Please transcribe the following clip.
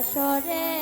আসরে।